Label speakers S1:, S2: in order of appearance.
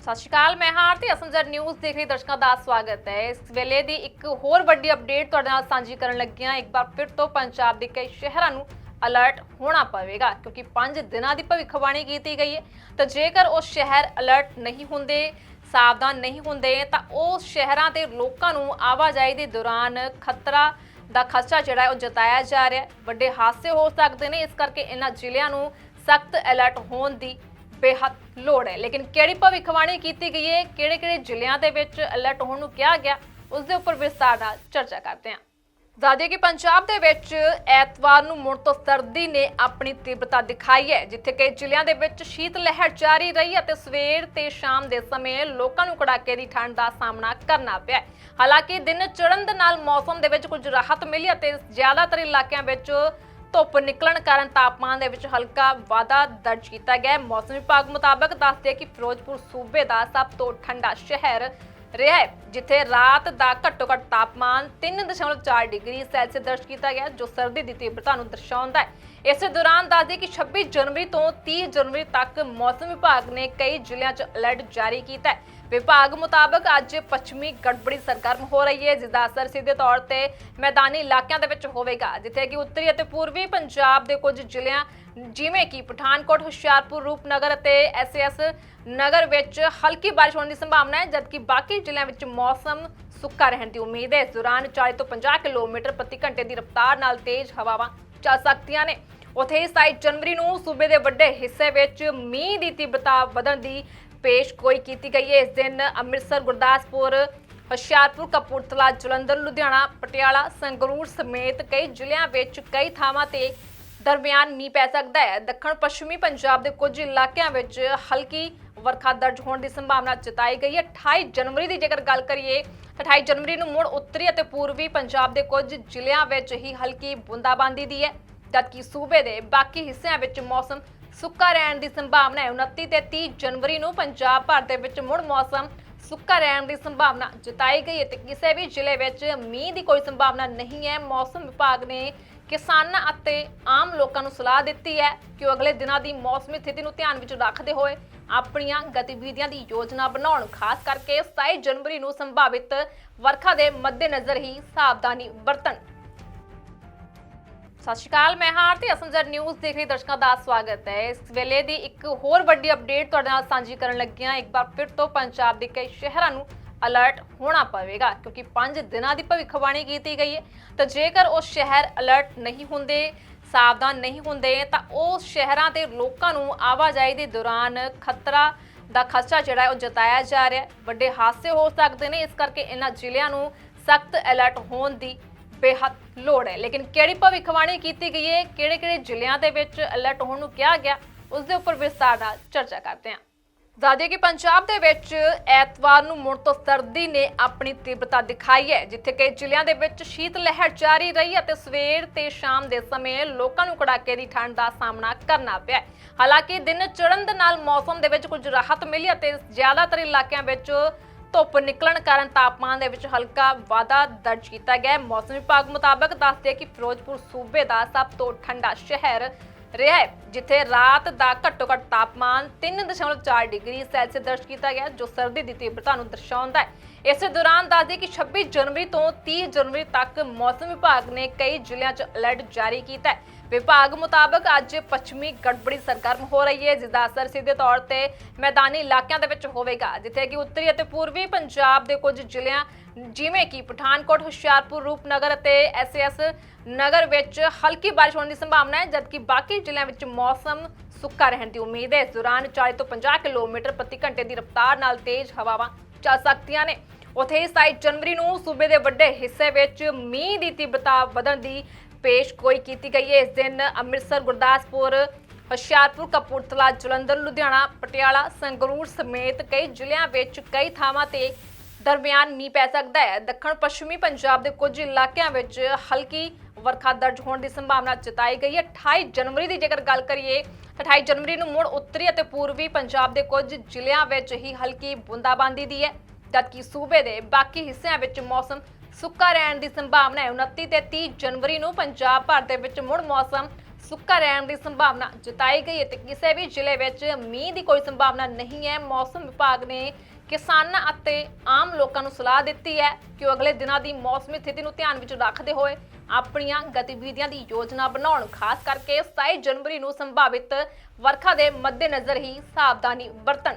S1: ਸਤਿ ਸ਼੍ਰੀ ਅਕਾਲ, ਮੈਂ ਹਾਂ ਆਰਤੀ ਅਸਮਜਰ ਨਿਊਜ਼ ਦੇਖ ਰਹੇ ਦਰਸ਼ਕਾਂ ਦਾ ਸਵਾਗਤ ਹੈ। ਇਸ ਵੇਲੇ ਦੀ ਇੱਕ ਹੋਰ ਵੱਡੀ ਅਪਡੇਟ ਤੁਹਾਡੇ ਨਾਲ ਸਾਂਝੀ ਕਰਨ ਲੱਗੀ ਹਾਂ। ਇੱਕ ਵਾਰ ਫਿਰ ਤੋਂ ਪੰਜਾਬ ਦੇ ਕਈ ਸ਼ਹਿਰਾਂ ਨੂੰ ਅਲਰਟ ਹੋਣਾ ਪਵੇਗਾ, ਕਿਉਂਕਿ 5 ਦਿਨਾਂ ਦੀ ਭਵਿੱਖਬਾਣੀ ਕੀਤੀ ਗਈ ਹੈ। ਤਾਂ ਜੇਕਰ ਉਹ ਸ਼ਹਿਰ ਅਲਰਟ ਨਹੀਂ ਹੁੰਦੇ, ਸਾਵਧਾਨ ਨਹੀਂ ਹੁੰਦੇ, ਤਾਂ ਉਹ ਸ਼ਹਿਰਾਂ ਦੇ ਲੋਕਾਂ ਨੂੰ ਆਵਾਜਾਈ ਦੇ ਦੌਰਾਨ ਖਤਰਾ ਦਾ ਖਦਸ਼ਾ ਜਿਹੜਾ ਉਹ ਜਤਾਇਆ ਜਾ ਰਿਹਾ ਹੈ। ਵੱਡੇ ਹਾਦਸੇ ਹੋ ਸਕਦੇ ਨੇ, ਇਸ ਕਰਕੇ ਇਹਨਾਂ ਜ਼ਿਲ੍ਹਿਆਂ ਨੂੰ ਸਖਤ ਅਲਰਟ ਹੋਣ ਦੀ ਬੇਹੱਦ ਲੋੜ ਹੈ। ਲੇਕਿਨ ਕਿਹੜੀ ਭਵਿੱਖਬਾਣੀ ਕੀਤੀ ਗਈ ਹੈ? ਕਿਹੜੇ ਕਿਹੜੇ ਜ਼ਿਲ੍ਹਿਆਂ ਦੇ ਵਿੱਚ ਅਲਰਟ ਹੋਣ ਨੂੰ ਕਿਹਾ ਗਿਆ? ਉਸ ਦੇ ਉੱਪਰ ਵਿਸਤਾਰ ਨਾਲ ਚਰਚਾ ਕਰਦੇ ਹਾਂ। ਜ਼ਾਦੇ ਕਿ ਪੰਜਾਬ ਦੇ ਵਿੱਚ ਐਤਵਾਰ ਨੂੰ ਮੁੜ ਤੋਂ ਸਰਦੀ ਨੇ ਆਪਣੀ ਤੀਬਰਤਾ ਦਿਖਾਈ ਹੈ, ਜਿੱਥੇ ਕਿ ਜ਼ਿਲ੍ਹਿਆਂ ਦੇ ਵਿੱਚ ਸ਼ੀਤ ਲਹਿਰ ਜਾਰੀ ਰਹੀ ਅਤੇ ਸਵੇਰ ਤੇ ਸ਼ਾਮ ਦੇ ਸਮੇਂ ਲੋਕਾਂ ਨੂੰ ਕੜਾਕੇ ਦੀ ਠੰਡ ਦਾ ਸਾਹਮਣਾ ਕਰਨਾ ਪਿਆ ਹਾਲਾਂਕਿ ਦਿਨ ਚੜ੍ਹਨ ਦੇ ਨਾਲ ਮੌਸਮ ਦੇ ਵਿੱਚ ਕੁਝ ਰਾਹਤ ਮਿਲੀ ਅਤੇ ਜ਼ਿਆਦਾਤਰ ਇਲਾਕਿਆਂ ਵਿੱਚ ਧੁੱਪ ਨਿਕਲਣ ਕਾਰਨ ਤਾਪਮਾਨ ਦੇ ਵਿੱਚ ਹਲਕਾ ਵਾਧਾ ਦਰਜ ਕੀਤਾ ਗਿਆ ਹੈ। ਮੌਸਮ ਵਿਭਾਗ ਮੁਤਾਬਕ ਦੱਸਦੇ ਕਿ ਫਿਰੋਜ਼ਪੁਰ ਸੂਬੇ ਦਾ ਸਭ ਤੋਂ ਠੰਡਾ ਸ਼ਹਿਰ ਰਿਹਾ ਹੈ, ਜਿੱਥੇ ਰਾਤ ਦਾ ਘੱਟੋ ਘੱਟ ਤਾਪਮਾਨ 3.4 ਡਿਗਰੀ ਸੈਲਸੀਅਸ ਦਰਜ ਕੀਤਾ ਗਿਆ ਜੋ ਸਰਦੀ ਦੀ ਤੀਬਰਤਾ ਨੂੰ ਦਰਸਾਉਂਦਾ ਹੈ। ਇਸੇ ਦੌਰਾਨ ਦੱਸਦੇ ਕਿ 26 ਜਨਵਰੀ ਤੋਂ 30 ਜਨਵਰੀ ਤੱਕ ਮੌਸਮ ਵਿਭਾਗ ਨੇ ਕਈ ਜ਼ਿਲ੍ਹਿਆਂ 'ਚ ਅਲਰਟ ਜਾਰੀ ਕੀਤਾ ਹੈ। ਵਿਭਾਗ ਮੁਤਾਬਕ ਅੱਜ ਪੱਛਮੀ ਗੜਬੜੀ ਸਰਗਰਮ ਹੋ ਰਹੀ ਹੈ ਜਿਸ ਦਾ ਅਸਰ ਸਿੱਧੇ ਤੌਰ ਤੇ ਮੈਦਾਨੀ ਇਲਾਕਿਆਂ ਦੇ ਵਿੱਚ ਹੋਵੇਗਾ, ਜਿੱਥੇ ਕਿ ਉੱਤਰੀ ਅਤੇ ਪੂਰਬੀ ਪੰਜਾਬ ਦੇ ਕੁਝ ਜ਼ਿਲ੍ਹਿਆਂ, ਜਿਵੇਂ ਕਿ ਪਠਾਨਕੋਟ, ਹੁਸ਼ਿਆਰਪੁਰ, ਰੂਪਨਗਰ ਅਤੇ ਐਸਐਸ ਨਗਰ ਵਿੱਚ ਹਲਕੀ ਬਾਰਿਸ਼ ਹੋਣ ਦੀ ਸੰਭਾਵਨਾ ਹੈ, ਜਦਕਿ ਬਾਕੀ ਜ਼ਿਲ੍ਹਿਆਂ ਵਿੱਚ ਮੌਸਮ ਸੁੱਕਾ ਰਹਿਣ ਦੀ ਉਮੀਦ ਹੈ। ਇਸ ਦੌਰਾਨ 40 ਤੋਂ 50 ਕਿਲੋਮੀਟਰ ਪ੍ਰਤੀ ਘੰਟੇ ਦੀ ਰਫ਼ਤਾਰ ਨਾਲ ਤੇਜ਼ ਹਵਾਵਾਂ ਚੱਲ ਸਕਦੀਆਂ ਨੇ। ਉਥੇ 27 ਜਨਵਰੀ ਨੂੰ ਸੂਬੇ ਦੇ ਵੱਡੇ ਹਿੱਸੇ ਵਿੱਚ ਮੀਂਹ ਦੀ ਤੀਬਰਤਾ ਵਧਣ ਦੀ ਪੇਸ਼ ਗੋਈ ਕੀਤੀ ਗਈ ਹੈ। ਇਸ ਦਿਨ ਅੰਮ੍ਰਿਤਸਰ, ਗੁਰਦਾਸਪੁਰ, ਹੁਸ਼ਿਆਰਪੁਰ, ਕਪੂਰਥਲਾ, ਜਲੰਧਰ, ਲੁਧਿਆਣਾ, ਪਟਿਆਲਾ, ਸੰਗਰੂਰ ਸਮੇਤ ਕਈ ਜ਼ਿਲ੍ਹਿਆਂ ਵਿੱਚ ਕਈ ਥਾਵਾਂ ਤੇ ਦਰਮਿਆਨ ਮੀਂਹ ਪੈ ਸਕਦਾ ਹੈ। ਦੱਖਣ ਪੱਛਮੀ ਪੰਜਾਬ ਦੇ ਕੁਝ ਇਲਾਕਿਆਂ ਵਿੱਚ ਹਲਕੀ ਵਰਖਾ ਦਰਜ ਹੋਣ ਦੀ ਸੰਭਾਵਨਾ ਜਤਾਈ ਗਈ ਹੈ। 28 ਜਨਵਰੀ ਦੀ ਜੇਕਰ ਗੱਲ ਕਰੀਏ ਤਾਂ 28 ਜਨਵਰੀ ਨੂੰ ਮੁੜ ਉੱਤਰੀ ਅਤੇ ਪੂਰਬੀ ਪੰਜਾਬ ਦੇ ਕੁਝ ਜ਼ਿਲ੍ਹਿਆਂ ਵਿੱਚ ਹੀ ਹਲਕੀ ਬੂੰਦਾਬਾਂਦੀ ਦੀ ਹੈ। ਜਦਕਿ ਸੂਬੇ ਦੇ ਬਾਕੀ ਹਿੱਸਿਆਂ ਵਿੱਚ ਮੌਸਮ ਸੁੱਕਾ ਰਹਿਣ ਦੀ ਸੰਭਾਵਨਾ ਹੈ। 29 ਤੇ 30 ਜਨਵਰੀ ਨੂੰ ਪੰਜਾਬ ਭਰ ਦੇ ਵਿੱਚ ਮੁੜ ਮੌਸਮ ਸੁੱਕਾ ਰਹਿਣ ਦੀ ਸੰਭਾਵਨਾ ਜਤਾਈ ਗਈ ਹੈ ਤੇ ਕਿਸੇ ਵੀ ਜ਼ਿਲ੍ਹੇ ਵਿੱਚ ਮੀਂਹ ਦੀ ਕੋਈ ਸੰਭਾਵਨਾ ਨਹੀਂ ਹੈ। ਮੌਸਮ ਵਿਭਾਗ ਨੇ ਕਿਸਾਨਾਂ ਅਤੇ ਆਮ ਲੋਕਾਂ ਨੂੰ ਸਲਾਹ ਦਿੱਤੀ ਹੈ ਕਿ ਉਹ ਅਗਲੇ ਦਿਨਾਂ ਦੀ ਮੌਸਮੀ ਸਥਿਤੀ ਨੂੰ ਧਿਆਨ ਵਿੱਚ ਰੱਖਦੇ ਹੋਏ ਆਪਣੀਆਂ ਗਤੀਵਿਧੀਆਂ ਦੀ ਯੋਜਨਾ ਬਣਾਉਣ, ਖਾਸ ਕਰਕੇ 27 ਜਨਵਰੀ ਨੂੰ ਸੰਭਾਵਿਤ ਵਰਖਾ ਦੇ ਮੱਦੇਨਜ਼ਰ ਹੀ ਸਾਵਧਾਨੀ ਵਰਤਣ। ਸਤਿ ਸ਼੍ਰੀ ਅਕਾਲ, ਮੈਂ ਹਾਂ ਆਰਤੀ ਅਸਮਜਰ ਨਿਊਜ਼ ਦੇਖ ਰਹੇ ਦਰਸ਼ਕਾਂ ਦਾ ਸਵਾਗਤ ਹੈ। ਇਸ ਵੇਲੇ ਦੀ ਇੱਕ ਹੋਰ ਵੱਡੀ ਅਪਡੇਟ ਤੁਹਾਡੇ ਨਾਲ ਸਾਂਝੀ ਕਰਨ ਲੱਗੀ ਹਾਂ। ਇੱਕ ਵਾਰ ਫਿਰ ਤੋਂ ਪੰਜਾਬ ਦੇ ਕਈ ਸ਼ਹਿਰਾਂ ਨੂੰ ਅਲਰਟ ਹੋਣਾ ਪਵੇਗਾ, ਕਿਉਂਕਿ 5 ਦਿਨਾਂ ਦੀ ਭਵਿੱਖਬਾਣੀ ਕੀਤੀ ਗਈ ਹੈ। ਤਾਂ ਜੇਕਰ ਉਹ ਸ਼ਹਿਰ ਅਲਰਟ ਨਹੀਂ ਹੁੰਦੇ, ਸਾਵਧਾਨ ਨਹੀਂ ਹੁੰਦੇ, ਤਾਂ ਉਹ ਸ਼ਹਿਰਾਂ ਦੇ ਲੋਕਾਂ ਨੂੰ ਆਵਾਜਾਈ ਦੇ ਦੌਰਾਨ ਖਤਰਾ ਦਾ ਖਦਸ਼ਾ ਜਿਹੜਾ ਉਹ ਜਤਾਇਆ ਜਾ ਰਿਹਾ ਹੈ। ਵੱਡੇ ਹਾਦਸੇ ਹੋ ਸਕਦੇ ਨੇ, ਇਸ ਕਰਕੇ ਇਹਨਾਂ ਜ਼ਿਲ੍ਹਿਆਂ ਨੂੰ ਸਖਤ ਅਲਰਟ ਹੋਣ ਦੀ ਬੇਹੱਦ ਲੋੜ ਹੈ। ਲੇਕਿਨ ਕਿਹੜੀ ਭਵਿੱਖਬਾਣੀ ਕੀਤੀ ਗਈ ਹੈ? ਕਿਹੜੇ ਕਿਹੜੇ ਜ਼ਿਲ੍ਹਿਆਂ ਦੇ ਵਿੱਚ ਅਲਰਟ ਹੋਣ ਨੂੰ ਕਿਹਾ ਗਿਆ? ਉਸ ਦੇ ਉੱਪਰ ਵਿਸਤਾਰ ਨਾਲ ਚਰਚਾ ਕਰਦੇ ਹਾਂ। ਜ਼ਾਦੇ ਕਿ ਪੰਜਾਬ ਦੇ ਵਿੱਚ ਐਤਵਾਰ ਨੂੰ ਮੁੜ ਤੋਂ ਸਰਦੀ ਨੇ ਆਪਣੀ ਤੀਬਰਤਾ ਦਿਖਾਈ ਹੈ, ਜਿੱਥੇ ਕਿ ਜ਼ਿਲ੍ਹਿਆਂ ਦੇ ਵਿੱਚ ਸ਼ੀਤ ਲਹਿਰ ਜਾਰੀ ਰਹੀ ਅਤੇ ਸਵੇਰ ਤੇ ਸ਼ਾਮ ਦੇ ਸਮੇਂ ਲੋਕਾਂ ਨੂੰ ਕੜਾਕੇ ਦੀ ਠੰਡ ਦਾ ਸਾਹਮਣਾ ਕਰਨਾ ਪਿਆ ਹਾਲਾਂਕਿ ਦਿਨ ਚੜ੍ਹਨ ਦੇ ਨਾਲ ਮੌਸਮ ਦੇ ਵਿੱਚ ਕੁਝ ਰਾਹਤ ਮਿਲੀ ਅਤੇ ਜ਼ਿਆਦਾਤਰ ਇਲਾਕਿਆਂ ਵਿੱਚ ਧੁੱਪ ਨਿਕਲਣ ਕਾਰਨ ਤਾਪਮਾਨ ਦੇ ਵਿੱਚ ਹਲਕਾ ਵਾਧਾ ਦਰਜ ਕੀਤਾ ਗਿਆ ਹੈ। ਮੌਸਮ ਵਿਭਾਗ ਮੁਤਾਬਕ ਦੱਸਦੇ ਕਿ ਫਿਰੋਜ਼ਪੁਰ ਸੂਬੇ ਦਾ ਸਭ ਤੋਂ ਠੰਡਾ ਸ਼ਹਿਰ ਰਿਹਾ ਹੈ, ਜਿੱਥੇ ਰਾਤ ਦਾ ਘੱਟੋ ਘੱਟ ਤਾਪਮਾਨ 3.4 ਡਿਗਰੀ ਸੈਲਸੀਅਸ ਦਰਜ ਕੀਤਾ ਗਿਆ ਜੋ ਸਰਦੀ ਦੀ ਤੀਬਰਤਾ ਨੂੰ ਦਰਸਾਉਂਦਾ ਹੈ। ਇਸੇ ਦੌਰਾਨ ਦੱਸਦੇ ਕਿ 26 ਜਨਵਰੀ ਤੋਂ 30 ਜਨਵਰੀ ਤੱਕ ਮੌਸਮ ਵਿਭਾਗ ਨੇ ਕਈ ਜ਼ਿਲ੍ਹਿਆਂ 'ਚ ਅਲਰਟ ਜਾਰੀ ਕੀਤਾ ਹੈ। ਵਿਭਾਗ ਮੁਤਾਬਕ ਅੱਜ ਪੱਛਮੀ ਗੜਬੜੀ ਸਰਗਰਮ ਹੋ ਰਹੀ ਹੈ ਜਿਸ ਦਾ ਅਸਰ ਸਿੱਧੇ ਤੌਰ ਤੇ ਮੈਦਾਨੀ ਇਲਾਕਿਆਂ ਦੇ ਵਿੱਚ ਹੋਵੇਗਾ, ਜਿੱਥੇ ਕਿ ਉੱਤਰੀ ਅਤੇ ਪੂਰਬੀ ਪੰਜਾਬ ਦੇ ਕੁਝ ਜ਼ਿਲ੍ਹਿਆਂ, ਜਿਵੇਂ ਕਿ ਪਠਾਨਕੋਟ, ਹੁਸ਼ਿਆਰਪੁਰ, ਰੂਪਨਗਰ ਅਤੇ ਐਸਐਸ ਨਗਰ ਵਿੱਚ ਹਲਕੀ ਬਾਰਿਸ਼ ਹੋਣ ਦੀ ਸੰਭਾਵਨਾ ਹੈ, ਜਦਕਿ ਬਾਕੀ ਜ਼ਿਲ੍ਹਿਆਂ ਵਿੱਚ ਮੌਸਮ ਸੁੱਕਾ ਰਹਿਣ ਦੀ ਉਮੀਦ ਹੈ। ਇਸ ਦੌਰਾਨ 40 ਤੋਂ 50 ਕਿਲੋਮੀਟਰ ਪ੍ਰਤੀ ਘੰਟੇ ਦੀ ਰਫ਼ਤਾਰ ਨਾਲ ਤੇਜ਼ ਹਵਾਵਾਂ ਚੱਲ ਸਕਦੀਆਂ ਨੇ। ਉਥੇ 27 ਜਨਵਰੀ ਨੂੰ ਸੂਬੇ ਦੇ ਵੱਡੇ ਹਿੱਸੇ ਵਿੱਚ ਮੀਂਹ ਦੀ ਤੀਬਰਤਾ ਵਧਣ ਦੀ ਪੇਸ਼ ਗੋਈ ਕੀਤੀ ਗਈ ਹੈ। ਇਸ ਦਿਨ ਅੰਮ੍ਰਿਤਸਰ, ਗੁਰਦਾਸਪੁਰ, ਹੁਸ਼ਿਆਰਪੁਰ, ਕਪੂਰਥਲਾ, ਜਲੰਧਰ, ਲੁਧਿਆਣਾ, ਪਟਿਆਲਾ, ਸੰਗਰੂਰ ਸਮੇਤ ਕਈ ਜ਼ਿਲ੍ਹਿਆਂ ਵਿੱਚ ਕਈ ਥਾਵਾਂ ਤੇ ਦਰਮਿਆਨ ਮੀਂਹ ਪੈ ਸਕਦਾ ਹੈ। ਦੱਖਣ ਪੱਛਮੀ ਪੰਜਾਬ ਦੇ ਕੁਝ ਇਲਾਕਿਆਂ ਵਿੱਚ ਹਲਕੀ ਵਰਖਾ ਦਰਜ ਹੋਣ ਦੀ ਸੰਭਾਵਨਾ ਜਤਾਈ ਗਈ ਹੈ। 28 ਜਨਵਰੀ ਦੀ ਜੇਕਰ ਗੱਲ ਕਰੀਏ ਤਾਂ 28 ਜਨਵਰੀ ਨੂੰ ਮੁੜ ਉੱਤਰੀ ਅਤੇ ਪੂਰਬੀ ਪੰਜਾਬ ਦੇ ਕੁਝ ਜ਼ਿਲ੍ਹਿਆਂ ਵਿੱਚ ਹੀ ਹਲਕੀ ਬੂੰਦਾਬਾਂਦੀ ਦੀ ਹੈ। ਜਦਕਿ ਸੂਬੇ ਦੇ ਬਾਕੀ ਹਿੱਸਿਆਂ ਵਿੱਚ ਮੌਸਮ ਸੁੱਕਾ ਰਹਿਣ ਦੀ ਸੰਭਾਵਨਾ ਹੈ। 29 ਤੇ 30 ਜਨਵਰੀ ਨੂੰ ਪੰਜਾਬ ਭਰ ਦੇ ਵਿੱਚ ਮੁੜ ਮੌਸਮ ਸੁੱਕਾ ਰਹਿਣ ਦੀ ਸੰਭਾਵਨਾ ਜਤਾਈ ਗਈ ਹੈ ਤੇ ਕਿਸੇ ਵੀ ਜ਼ਿਲ੍ਹੇ ਵਿੱਚ ਮੀਂਹ ਦੀ ਕੋਈ ਸੰਭਾਵਨਾ ਨਹੀਂ ਹੈ। ਮੌਸਮ ਵਿਭਾਗ ਨੇ ਕਿਸਾਨਾਂ ਅਤੇ ਆਮ ਲੋਕਾਂ ਨੂੰ ਸਲਾਹ ਦਿੱਤੀ ਹੈ ਕਿ ਉਹ ਅਗਲੇ ਦਿਨਾਂ ਦੀ ਮੌਸਮੀ ਸਥਿਤੀ ਨੂੰ ਧਿਆਨ ਵਿੱਚ ਰੱਖਦੇ ਹੋਏ ਆਪਣੀਆਂ ਗਤੀਵਿਧੀਆਂ ਦੀ ਯੋਜਨਾ ਬਣਾਉਣ, ਖਾਸ ਕਰਕੇ 27 ਜਨਵਰੀ ਨੂੰ ਸੰਭਾਵਿਤ ਵਰਖਾ ਦੇ ਮੱਦੇਨਜ਼ਰ ਹੀ ਸਾਵਧਾਨੀ ਵਰਤਣ।